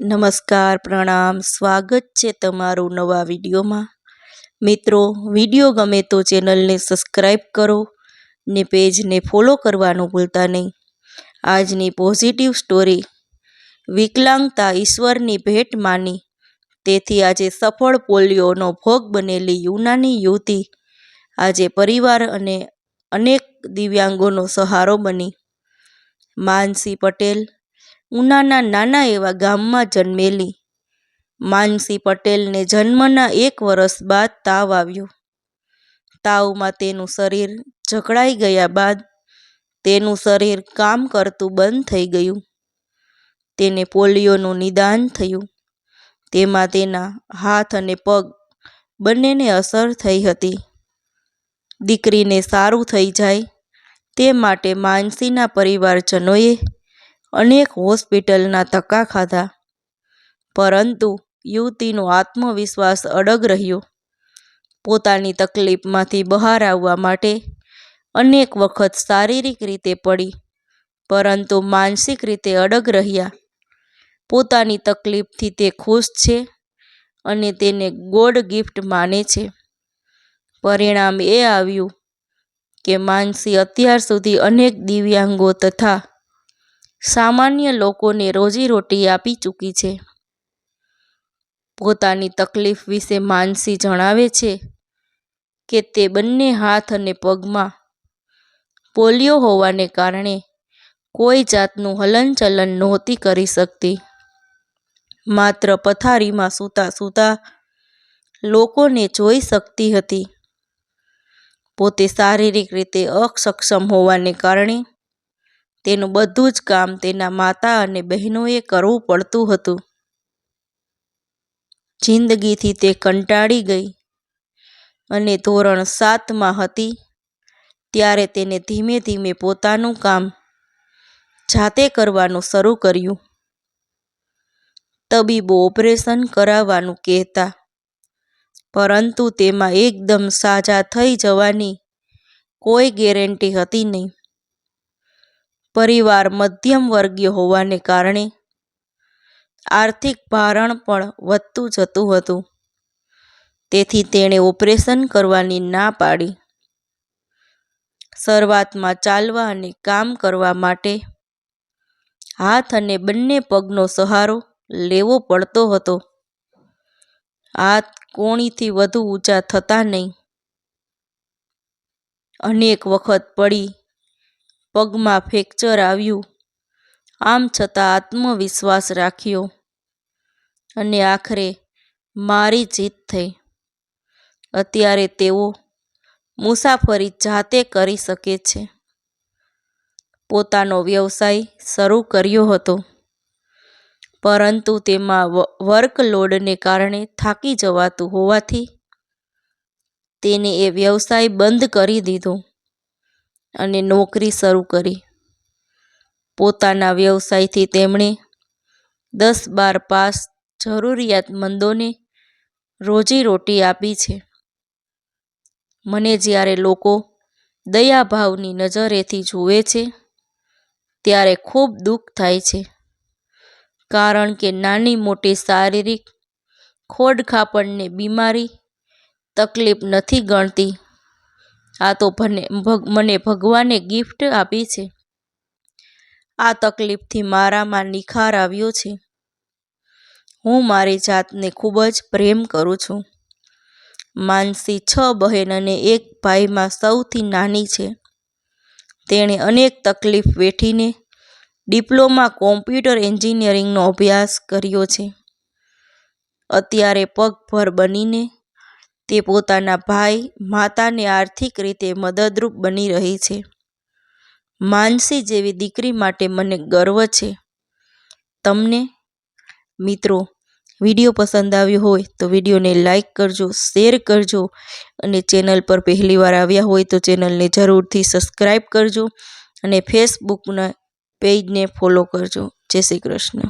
નમસ્કાર, પ્રણામ. સ્વાગત છે તમારું નવા વિડીયોમાં. મિત્રો, વીડિયો ગમે તો ચેનલને સબસ્ક્રાઈબ કરો ને પેજને ફોલો કરવાનું ભૂલતા નહીં. આજની પોઝિટિવ સ્ટોરી, વિકલાંગતા ઈશ્વરની ભેટ માની. તેથી આજે સફળ પોલિયોનો ભોગ બનેલી યુનાની યુવતી, આજે પરિવાર અને અનેક દિવ્યાંગોનો સહારો બની. માનસી પટેલ ઉનાના નાના એવા ગામમાં જન્મેલી. માનસી પટેલને જન્મના એક વર્ષ બાદ તાવ આવ્યો. તાવમાં તેનું શરીર જકડાઈ ગયા બાદ તેનું શરીર કામ કરતું બંધ થઈ ગયું. તેને પોલિયોનું નિદાન થયું. તેમાં તેના હાથ અને પગ બંનેને અસર થઈ હતી. દીકરીને સારું થઈ જાય તે માટે માનસીના પરિવારજનોએ અનેક હોસ્પિટલના ધક્કા ખાધા. પરંતુ યુવતીનો આત્મવિશ્વાસ અડગ રહ્યો. પોતાની તકલીફમાંથી બહાર આવવા માટે અનેક વખત શારીરિક રીતે પડી, પરંતુ માનસિક રીતે અડગ રહ્યા. પોતાની તકલીફથી તે ખુશ છે અને તેને ગોડ ગિફ્ટ માને છે. પરિણામ એ આવ્યું કે માનસી અત્યાર સુધી અનેક દિવ્યાંગો તથા સામાન્ય લોકોને રોજીરોટી આપી ચૂકી છે. પોતાની તકલીફ વિશે માનસી જણાવે છે કે તે બંને હાથ અને પગમાં પોલિયો હોવાને કારણે કોઈ જાતનું હલનચલન નહોતી કરી શકતી. માત્ર પથારીમાં સૂતા સૂતા લોકોને જોઈ શકતી હતી. પોતે શારીરિક રીતે અસક્ષમ હોવાને કારણે તેનું બધું જ કામ તેના માતા અને બહેનોએ કરવું પડતું હતું. જિંદગીથી તે કંટાળી ગઈ અને ધોરણ સાતમાં હતી ત્યારે તેને ધીમે ધીમે પોતાનું કામ જાતે કરવાનું શરૂ કર્યું. તબીબો ઓપરેશન કરાવવાનું કહેતા, પરંતુ તેમાં એકદમ સાજા થઈ જવાની કોઈ ગેરંટી હતી નહીં. પરિવાર મધ્યમ વર્ગીય હોવાને કારણે આર્થિક ભારણ પણ વધતું જતું હતું. તેથી તેણે ઓપરેશન કરવાની ના પાડી. શરૂઆતમાં ચાલવા અને કામ કરવા માટે હાથ અને બંને પગનો સહારો લેવો પડતો હતો. હાથ કોણીથી વધુ ઊંચા થતા નહીં. અનેક વખત પડી પગમાં ફ્રેક્ચર આવ્યું. આમ છતાં આત્મવિશ્વાસ રાખ્યો. અને આખરે મારી જીત થઈ. અત્યારે તેઓ મુસાફરી જાતે કરી શકે છે. પોતાનો વ્યવસાય શરૂ કર્યો હતો. પરંતુ તેમાં વર્કલોડને કારણે થાકી જવાતું હોવાથી તેને એ વ્યવસાય બંધ કરી દીધો. અને નોકરી શરૂ કરી. પોતાના વ્યવસાયથી તેમણે દસ બાર પાસ જરૂરિયાતમંદોને રોજીરોટી આપી છે. મને જ્યારે લોકો દયાભાવની નજરેથી જુએ છે, ત્યારે ખૂબ દુઃખ થાય છે, કારણ કે નાની મોટી શારીરિક ખોડખાપણને બીમારી તકલીફ નથી ગણતી. આ તો મને ભગવાને ગિફ્ટ આપી છે. આ તકલીફથી મારામાં નિખાર આવ્યો છે. હું મારી જાતને ખૂબ જ પ્રેમ કરું છું. માનસી છ બહેન અને એક ભાઈમાં સૌથી નાની છે. તેણે અનેક તકલીફ વેઠીને ડિપ્લોમા કોમ્પ્યુટર એન્જિનિયરિંગનો અભ્યાસ કર્યો છે. અત્યારે પગભર બનીને તે પોતાના ભાઈ માતાને આર્થિક રીતે મદદરૂપ બની રહી છે. માનસી જેવી દીકરી માટે મને ગર્વ છે. તમને મિત્રો વીડિયો પસંદ આવ્યો હોય તો વિડીયોને લાઇક કરજો, શેર કરજો અને ચેનલ પર પહેલીવાર આવ્યા હોય તો ચેનલને જરૂરથી સબસ્ક્રાઈબ કરજો અને ફેસબુકના પેજને ફોલો કરજો. જય શ્રી કૃષ્ણ.